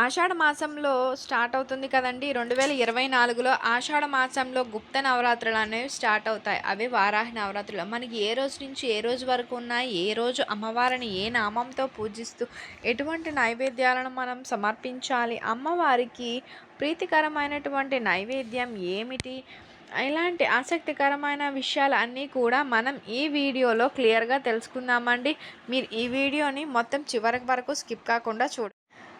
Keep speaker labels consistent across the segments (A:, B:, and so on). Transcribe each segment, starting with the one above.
A: ఆషాఢ మాసంలో స్టార్ట్ అవుతుంది కదండి. రెండు వేల ఇరవై నాలుగులో ఆషాఢ మాసంలో గుప్త నవరాత్రులు అనేవి స్టార్ట్ అవుతాయి. అవి వారాహి నవరాత్రులు. మనకి ఏ రోజు నుంచి ఏ రోజు వరకు ఉన్నాయి ఏ రోజు అమ్మవారిని ఏ నామంతో పూజిస్తూ ఎటువంటి నైవేద్యాలను మనం సమర్పించాలి? అమ్మవారికి ప్రీతికరమైనటువంటి నైవేద్యం ఏమిటి? ఇలాంటి ఆసక్తికరమైన విషయాలు అన్నీ కూడా మనం ఈ వీడియోలో క్లియర్గా తెలుసుకుందామండి. మీరు ఈ వీడియోని మొత్తం చివరి వరకు స్కిప్ కాకుండా చూడండి.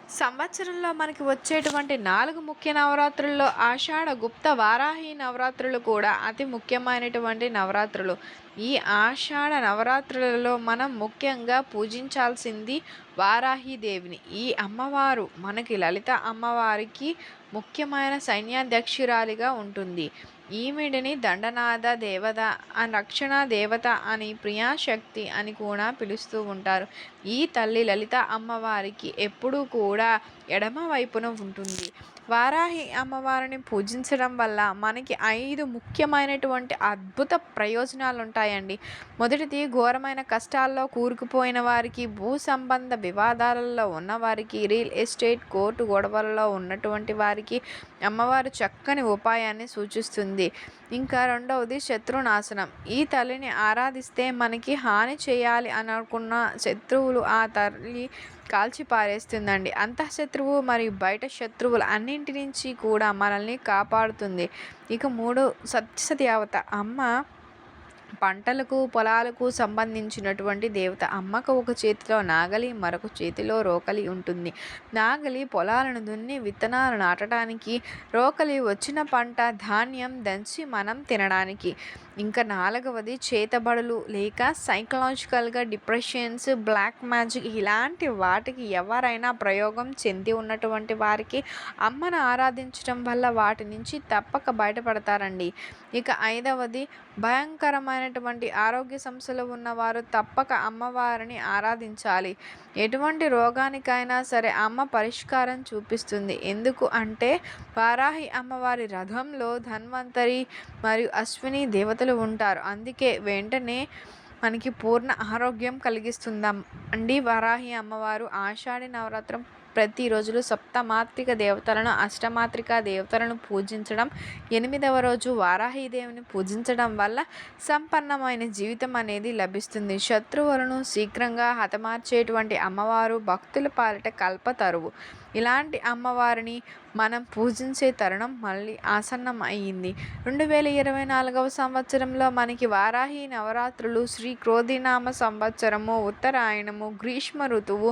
A: సంవత్సరంలో మనకి వచ్చేటువంటి నాలుగు ముఖ్య నవరాత్రుల్లో ఆషాఢ గుప్త వారాహి నవరాత్రులు కూడా అతి ముఖ్యమైనటువంటి నవరాత్రులు. ఈ ఆషాఢ నవరాత్రులలో మనం ముఖ్యంగా పూజించాల్సింది వారాహిదేవిని. ఈ అమ్మవారు మనకి లలిత అమ్మవారికి ముఖ్యమైన సైన్యాధ్యక్షురాలిగా ఉంటుంది. ఈమెడిని దండనాథ దేవత రక్షణ దేవత అని ప్రియాశక్తి అని కూడా పిలుస్తూ ఉంటారు. ఈ తల్లి లలిత అమ్మవారికి ఎప్పుడూ కూడా ఎడమ వైపున ఉంటుంది. వారాహి అమ్మవారిని పూజించడం వల్ల మనకి ఐదు ముఖ్యమైనటువంటి అద్భుత ప్రయోజనాలు ఉంటాయండి మొదటిది ఘోరమైన కష్టాల్లో కూరుకుపోయిన వారికి భూ సంబంధ వివాదాలలో ఉన్నవారికి రియల్ ఎస్టేట్ కోర్టు గొడవలలో ఉన్నటువంటి వారికి అమ్మవారు చక్కని ఉపాయాన్ని సూచిస్తుంది. ఇంకా రెండవది శత్రునాశనం. ఈ తల్లిని ఆరాధిస్తే మనకి హాని చేయాలి అనుకున్న శత్రువులు ఆ తల్లి కాల్చి పారేస్తుందండి అంతఃశత్రువు మరియు బయట శత్రువులు అన్నింటి నుంచి కూడా మనల్ని కాపాడుతుంది. ఇక మూడు అవత అమ్మ పంటలకు పొలాలకు సంబంధించినటువంటి దేవత. అమ్మకు ఒక చేతిలో నాగలి మరొక చేతిలో రోకలి ఉంటుంది. నాగలి పొలాలను దున్ని విత్తనాలు నాటడానికి రోకలి వచ్చిన పంట ధాన్యం దంచి మనం తినడానికి. ఇంకా నాలుగవది చేతబడులు. లేక సైకలాజికల్గా డిప్రెషన్స్ బ్లాక్ మ్యాజిక్ ఇలాంటి వాటికి ఎవరైనా ప్రయోగం చెంది ఉన్నటువంటి వారికి అమ్మను ఆరాధించడం వల్ల వాటి నుంచి తప్పక బయటపడతారండి. ఇక ఐదవది భయంకరమైన అనేటువంటి ఆరోగ్య సమస్యలు ఉన్నవారు తప్పక అమ్మవారిని ఆరాధించాలి. ఎటువంటి రోగానికైనా సరే అమ్మ పరిష్కారం చూపిస్తుంది. ఎందుకు అంటే వారాహి అమ్మవారి రథంలో ధన్వంతరి మరియు అశ్విని దేవతలు ఉంటారు. అందుకే వెంటనే మనకి పూర్ణ ఆరోగ్యం కలిగిస్తుందాం. అండి వారాహి అమ్మవారు ఆషాఢి నవరాత్రం ప్రతిరోజులు సప్తమాత్రిక దేవతలను అష్టమాత్రిక దేవతలను పూజించడం ఎనిమిదవ రోజు వారాహిదేవిని పూజించడం వల్ల సంపన్నమైన జీవితం అనేది లభిస్తుంది. శత్రువులను శీఘ్రంగా హతమార్చేటువంటి అమ్మవారు భక్తుల పాలిట కల్పతరువు ఇలాంటి అమ్మవారిని మనం పూజించే తరుణం మళ్ళీ ఆసన్నం అయ్యింది రెండు వేల ఇరవై నాలుగవ సంవత్సరంలో మనకి వారాహి నవరాత్రులు శ్రీ క్రోధినామ సంవత్సరము ఉత్తరాయణము గ్రీష్మ ఋతువు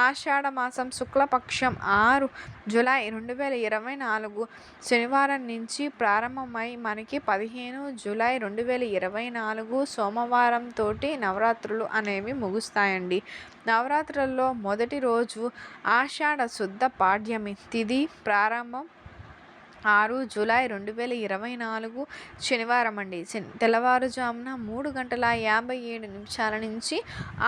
A: ఆషాఢ మాసం శుక్లపక్షం ఆరు జూలై రెండు వేల ఇరవై నాలుగు శనివారం నుంచి ప్రారంభమై మనకి పదిహేను జూలై రెండు వేల ఇరవై నాలుగు సోమవారం తోటి నవరాత్రులు అనేవి ముగుస్తాయండి. నవరాత్రుల్లో మొదటి రోజు ఆషాఢ శుద్ధ పాడ్యమి తిది ప్రారంభం ఆరు జూలై రెండు వేల ఇరవై నాలుగు శనివారం అండి. తెల్లవారుజామున మూడు గంటల యాభై ఏడు నిమిషాల నుంచి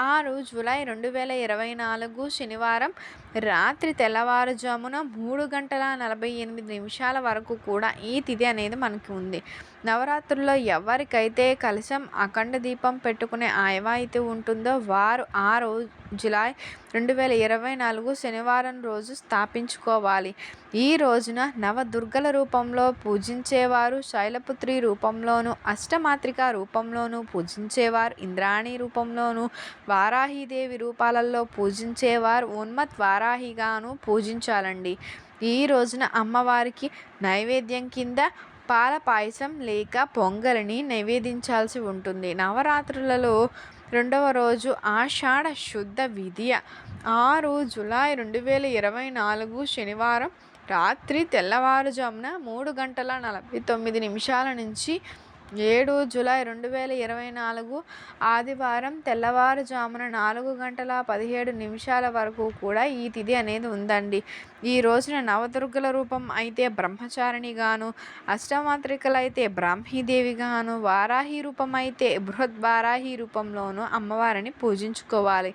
A: ఆరు జూలై రెండు వేల ఇరవై నాలుగు శనివారం రాత్రి తెల్లవారుజామున మూడు గంటల నలభై ఎనిమిది నిమిషాల వరకు కూడా ఈ తిథి అనేది మనకి ఉంది. నవరాత్రుల్లో ఎవరికైతే కలశం అఖండ దీపం పెట్టుకునే ఆయవాయితీ ఉంటుందో వారు ఆ రోజు జులై రెండు వేల ఇరవై నాలుగు శనివారం రోజు స్థాపించుకోవాలి. ఈ రోజున నవదుర్గల రూపంలో పూజించేవారు శైలపుత్రి రూపంలోను అష్టమాత్రిక రూపంలోను పూజించేవారు ఇంద్రాణి రూపంలోను వారాహిదేవి రూపాలలో పూజించేవారు ఉన్మత్ వారా వారాహిగాను పూజించాలండి. ఈ రోజున అమ్మవారికి నైవేద్యం కింద పాల పాయసం లేక పొంగలిని నివేదించాల్సి ఉంటుంది. నవరాత్రులలో రెండవ రోజు ఆషాఢ శుద్ధ విద్య ఆరు జులై రెండు వేల ఇరవై నాలుగు శనివారం రాత్రి తెల్లవారుజామున మూడు గంటల నలభై తొమ్మిది నిమిషాల నుంచి ఏడు జూలై రెండు వేల ఇరవై నాలుగు ఆదివారం తెల్లవారుజామున నాలుగు గంటల పదిహేడు నిమిషాల వరకు కూడా ఈ తిథి అనేది ఉందండి. ఈ రోజున నవదుర్గల రూపం అయితే బ్రహ్మచారిణిగాను అష్టమాత్రికలైతే బ్రాహ్మీదేవిగాను వారాహి రూపం అయితే బృహద్వారాహి రూపంలోనూ అమ్మవారిని పూజించుకోవాలి.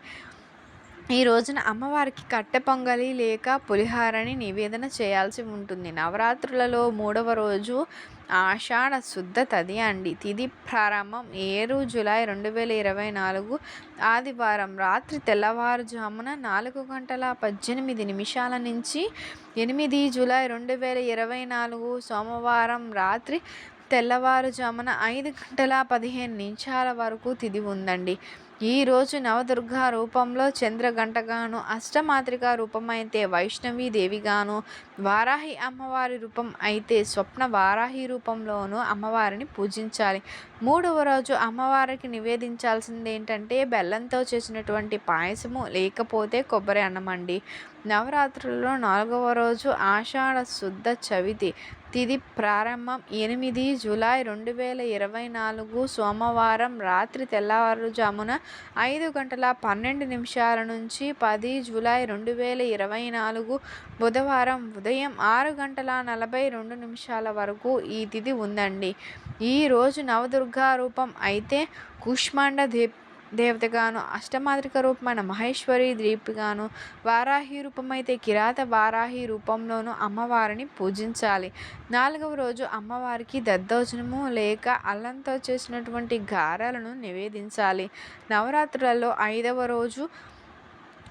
A: ఈ రోజున అమ్మవారికి కట్టె పొంగలి లేక పులిహారని నివేదన చేయాల్సి ఉంటుంది. నవరాత్రులలో మూడవ రోజు ఆషాఢ శుద్ధ తది అండి. తిది ప్రారంభం ఏడు జులై రెండు వేల ఇరవై నాలుగు ఆదివారం రాత్రి తెల్లవారుజామున నాలుగు గంటల పద్దెనిమిది నిమిషాల నుంచి ఎనిమిది జులై రెండు వేల ఇరవై నాలుగు సోమవారం రాత్రి తెల్లవారుజామున ఐదు గంటల పదిహేను నిమిషాల వరకు తిది ఉందండి. ఈరోజు నవదుర్గా రూపంలో చంద్రగంటగాను అష్టమాత్రిక రూపమైతే వైష్ణవి దేవిగాను వారాహి అమ్మవారి రూపం అయితే స్వప్న వారాహి రూపంలోనూ అమ్మవారిని పూజించాలి. మూడవ రోజు అమ్మవారికి నివేదించాల్సింది ఏంటంటే బెల్లంతో చేసినటువంటి పాయసము లేకపోతే కొబ్బరి అన్నమండి నవరాత్రుల్లో నాలుగవ రోజు ఆషాఢ శుద్ధ చవితి తిది ప్రారంభం ఎనిమిది జూలై రెండు వేల ఇరవై నాలుగు సోమవారం రాత్రి తెల్లవారుజామున ఐదు గంటల పన్నెండు నిమిషాల నుంచి పది జూలై రెండు వేల ఇరవై నాలుగు బుధవారం ఉదయం ఆరు గంటల నలభై రెండు నిమిషాల వరకు ఈ తిథి ఉందండి. ఈరోజు నవదుర్గా రూపం అయితే కుష్మాండ దీప్ దేవతగాను అష్టమాత్రిక రూపమైన మహేశ్వరి దీపిగాను వారాహి రూపమైతే కిరాత వారాహి రూపంలోనూ అమ్మవారిని పూజించాలి. నాలుగవ రోజు అమ్మవారికి దద్దోజనము లేక అల్లంతో చేసినటువంటి గారెలను నివేదించాలి. నవరాత్రులలో ఐదవ రోజు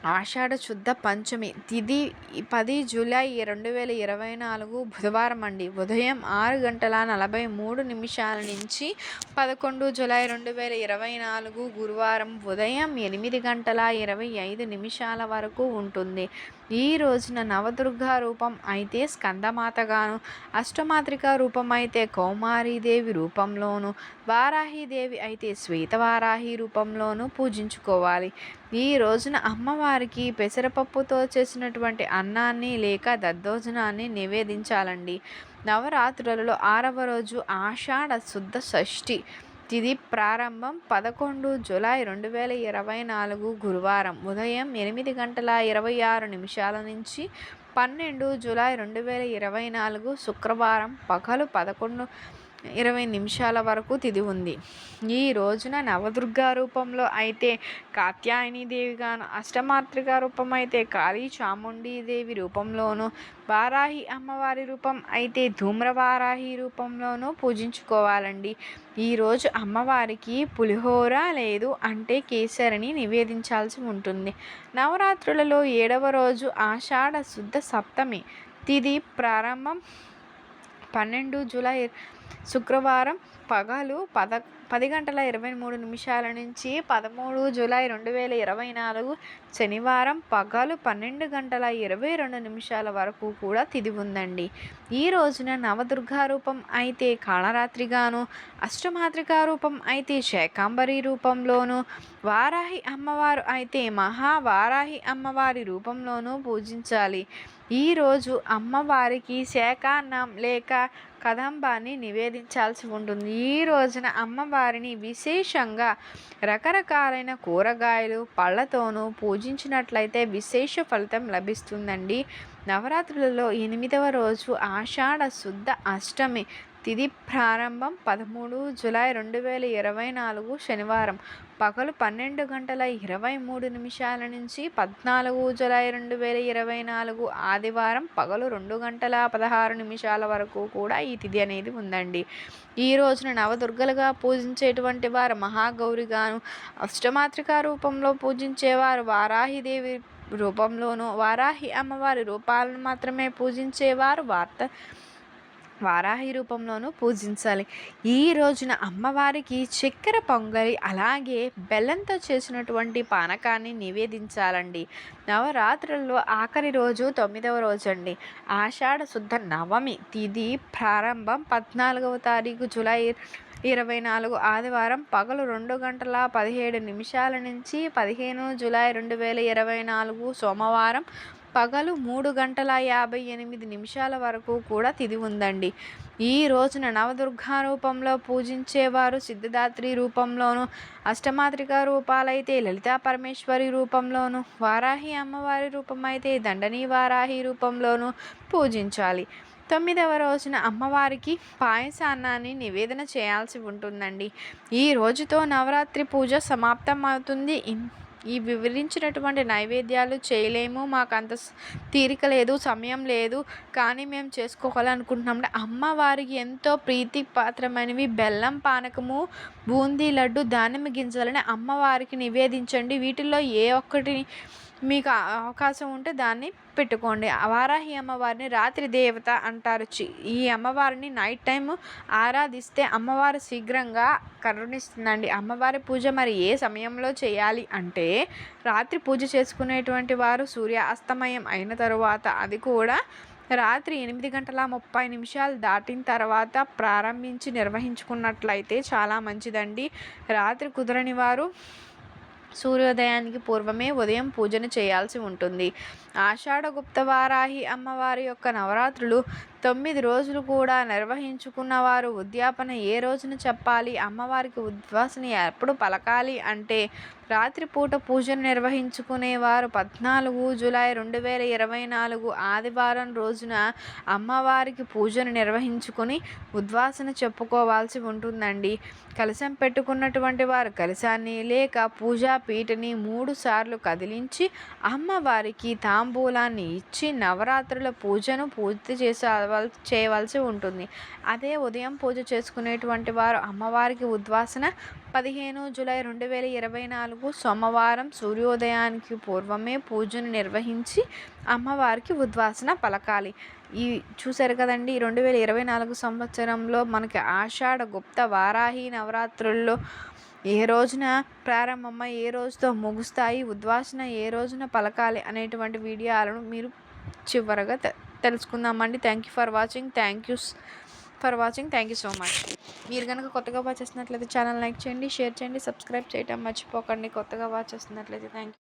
A: ఆషాఢ శుద్ధ పంచమి తిది పది జూలై రెండు వేల ఇరవై నాలుగు బుధవారం అండి. ఉదయం ఆరు గంటల నలభై మూడు నిమిషాల నుంచి పదకొండు జూలై రెండు వేల ఇరవై నాలుగు గురువారం ఉదయం ఎనిమిది గంటల ఇరవై ఐదు నిమిషాల వరకు ఉంటుంది. ఈ రోజున నవదుర్గా రూపం అయితే స్కందమాతగాను అష్టమాత్రిక రూపం అయితే కౌమారీదేవి రూపంలోను వారాహిదేవి అయితే శ్వేతవారాహి రూపంలోనూ పూజించుకోవాలి. ఈ రోజున అమ్మవారికి పెసరపప్పుతో చేసినటువంటి అన్నాన్ని లేక దద్దోజనాన్ని నివేదించాలండి. నవరాత్రులలో ఆరవ రోజు ఆషాఢ శుద్ధ షష్ఠి. తిది ప్రారంభం పదకొండు జూలై రెండు వేల ఇరవై నాలుగు గురువారం. ఉదయం ఎనిమిది గంటల ఇరవై ఆరు నిమిషాల నుంచి పన్నెండు జూలై రెండు వేల ఇరవై నాలుగు శుక్రవారం పగలు పదకొండు ఇరవై నిమిషాల వరకు తిది ఉంది. ఈ రోజున నవదుర్గా రూపంలో అయితే కాత్యాయని దేవిగాను అష్టమాతృక రూపం అయితే కాళీ చాముండీదేవి రూపంలోను వారాహి అమ్మవారి రూపం అయితే ధూమ్రవారాహి రూపంలోనూ పూజించుకోవాలండి. ఈరోజు అమ్మవారికి పులిహోర లేదు అంటే కేసరిని నివేదించాల్సి ఉంటుంది. నవరాత్రులలో ఏడవ రోజు ఆషాఢ శుద్ధ సప్తమి తిది ప్రారంభం పన్నెండు జూలై శుక్రవారం పగలు పద పది గంటల ఇరవై మూడు నిమిషాల నుంచి పదమూడు జూలై రెండు వేల ఇరవై నాలుగు శనివారం పగలు పన్నెండు గంటల ఇరవై రెండు నిమిషాల వరకు కూడా తిది ఉందండి. ఈ రోజున నవదుర్గా రూపం అయితే కాళరాత్రిగాను అష్టమాత్రికా రూపం అయితే శాకాంబరి రూపంలోను వారాహి అమ్మవారు అయితే మహావారాహి అమ్మవారి రూపంలోనూ పూజించాలి. ఈరోజు అమ్మవారికి శాకాన్నం లేక కదంబాన్ని నివేదించాల్సి ఉంటుంది. ఈ రోజున అమ్మవారిని విశేషంగా రకరకాలైన కూరగాయలు పళ్ళతోనూ పూజించినట్లయితే విశేష ఫలితం లభిస్తుందండి. నవరాత్రులలో ఎనిమిదవ రోజు ఆషాఢ శుద్ధ అష్టమి తిది ప్రారంభం పదమూడు జులై రెండు వేల ఇరవై నాలుగు శనివారం. పగలు పన్నెండు గంటల ఇరవై మూడు నిమిషాల నుంచి పద్నాలుగు జులై రెండు వేల ఇరవై నాలుగు ఆదివారం పగలు రెండు గంటల పదహారు నిమిషాల వరకు కూడా ఈ తిథి అనేది ఉందండి. ఈ రోజున నవదుర్గలుగా పూజించేటువంటి వారు మహాగౌరిగాను అష్టమాత్రిక రూపంలో పూజించేవారు వారాహిదేవి రూపంలోనూ వారాహి అమ్మవారి రూపాలను మాత్రమే పూజించేవారు వార్త వారాహి రూపంలోనూ పూజించాలి. ఈ రోజున అమ్మవారికి చక్కెర పొంగలి అలాగే బెల్లంతో చేసినటువంటి పానకాన్ని నివేదించాలండి. నవరాత్రుల్లో ఆఖరి రోజు తొమ్మిదవ రోజు అండి ఆషాఢ శుద్ధ నవమి తిది ప్రారంభం పద్నాలుగవ తారీఖు జూలై ఇరవై నాలుగు ఆదివారం పగలు రెండు గంటల పదిహేడు నిమిషాల నుంచి పదిహేను జూలై రెండు వేల ఇరవై నాలుగు సోమవారం పగలు మూడు గంటల యాభై ఎనిమిది నిమిషాల వరకు కూడా తిది ఉందండి. ఈ రోజున నవదుర్గా రూపంలో పూజించేవారు సిద్ధదాత్రి రూపంలోను అష్టమాత్రిక రూపాలైతే లలితా పరమేశ్వరి రూపంలోను వారాహి అమ్మవారి రూపమైతే దండని వారాహి రూపంలోను పూజించాలి. తొమ్మిదవ రోజున అమ్మవారికి పాయసాన్నాన్ని నివేదన చేయాల్సి ఉంటుందండి. ఈ రోజుతో నవరాత్రి పూజ సమాప్తం అవుతుంది ఈ వివరించినటువంటి నైవేద్యాలు చేయలేము మాకు అంత తీరిక లేదు సమయం లేదు కానీ మేము చేసుకోవాలనుకుంటున్నాం. అంటే అమ్మవారికి ఎంతో ప్రీతి పాత్రమైనవి బెల్లం పానకము బూందీ లడ్డు దానిమ్మ గింజలని అమ్మవారికి నివేదించండి. వీటిల్లో ఏ ఒక్కటి మీకు అవకాశం ఉంటే దాన్ని పెట్టుకోండి. వారాహి అమ్మవారిని రాత్రి దేవత అంటారు. చి- ఈ అమ్మవారిని నైట్ టైం ఆరాధిస్తే అమ్మవారు శీఘ్రంగా కరుణిస్తుందండి. అమ్మవారి పూజ మరి ఏ సమయంలో చేయాలి అంటే రాత్రి పూజ చేసుకునేటువంటి వారు సూర్య అస్తమయం అయిన తరువాత అది కూడా రాత్రి ఎనిమిది గంటల ముప్పై నిమిషాలు దాటిన తర్వాత ప్రారంభించి నిర్వహించుకున్నట్లయితే చాలా మంచిదండి. రాత్రి కుదరని వారు సూర్యోదయానికి పూర్వమే ఉదయం పూజను చేయాల్సి ఉంటుంది. ఆషాఢ గుప్త వారాహి అమ్మవారి యొక్క నవరాత్రులు తొమ్మిది రోజులు కూడా నిర్వహించుకున్న వారు ఉద్యాపన ఏ రోజున చెప్పాలి? అమ్మవారికి ఉద్వాసన ఎప్పుడు పలకాలి అంటే రాత్రిపూట పూజను నిర్వహించుకునేవారు పద్నాలుగు జూలై రెండు వేల ఇరవై నాలుగు ఆదివారం రోజున అమ్మవారికి పూజను నిర్వహించుకుని ఉద్వాసన చెప్పుకోవాల్సి ఉంటుందండి. కలశం పెట్టుకున్నటువంటి వారు కలశాన్ని లేక పూజా పీటని మూడు సార్లు కదిలించి అమ్మవారికి తాంబూలాన్ని ఇచ్చి నవరాత్రుల పూజను పూర్తి చేసే చేయవలసి ఉంటుంది. అదే ఉదయం పూజ చేసుకునేటువంటి వారు అమ్మవారికి ఉద్వాసన పదిహేను జూలై రెండు వేల ఇరవై నాలుగు సోమవారం సూర్యోదయానికి పూర్వమే పూజను నిర్వహించి అమ్మవారికి ఉద్వాసన పలకాలి. ఈ చూశారు కదండి రెండు వేల ఇరవై నాలుగు సంవత్సరంలో మనకి ఆషాఢ గుప్త వారాహి నవరాత్రుల్లో ఏ రోజున ప్రారంభమై ఏ రోజుతో ముగుస్తాయి ఉద్వాసన ఏ రోజున పలకాలి అనేటువంటి వీడియోలను మీరు చివరగా తెలుసుకుందామండి. Thank you for watching thank you for watching thank you so much మీరు కనుక కొత్తగా వాచ్ చేస్తున్నట్లయితే ఛానల్ లైక్ చేయండి షేర్ చేయండి సబ్స్క్రైబ్ చేయడం మర్చిపోకండి. కొత్తగా వాచ్ చేస్తున్నట్లయితే థ్యాంక్ యూ